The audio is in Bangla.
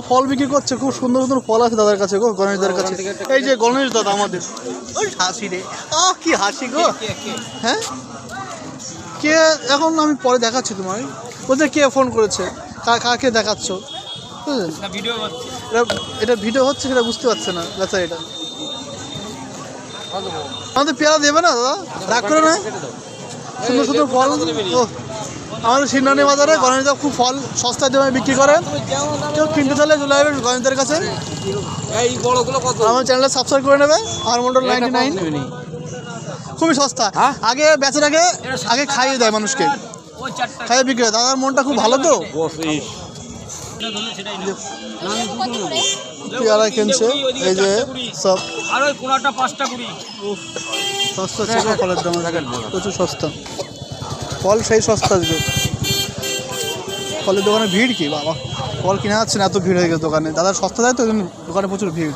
ফল বিক্রি করছে খুব সুন্দর সুন্দর ফল আছে দাদার কাছে গো গণেশদার কাছে। এই যে গণেশ দাদা আমাদের। ওই হাসি রে। আহ কি হাসি গো। হ্যাঁ? কে এখন আমি পরে দেখাচ্ছি তোমায়। বলছে কে ফোন করেছে? কাকে দেখাচ্ছ? বুঝলেন ভিডিও হচ্ছে। এটা এটা ভিডিও হচ্ছে সেটা বুঝতে পারছে না বেচারা এটা। আমাদের পেয়ারা দেবে না দাদা? রাগ করে না সুন্দর সুন্দর ফল। ও আমাদের সিন্নানি বাজারে গণেশদা খুব ফল সস্তা দামে বিক্রি করে। কেউ কিনতে চাইলে চলে যাবে গণেশদের কাছে। আমার চ্যানেলটা সাবস্ক্রাইব করে নেবে আর মন্ডল নাইনটি নাইন। খুবই সস্তা। হ্যাঁ? আগে বেচার আগে আগে খাইয়ে দেয় মানুষকে। খাইয়ে বিক্রি হয়। দাদার মনটা খুব ভালো তো? পেয়ারা কিনছে। এই যে সব। আর ওই কোনাটা পাঁচটা কুড়ি। সস্তা ছিল ফলের দাম। প্রচুর সস্তা। ফল সেই সস্তা আসবে ফলের দোকানে ভিড় কি? বাবা, ফল কিনা যাচ্ছে না এত ভিড় হয়ে গেছে দোকানে। দাদা সস্তা দেয় তো ওই জন্য দোকানে প্রচুর ভিড়।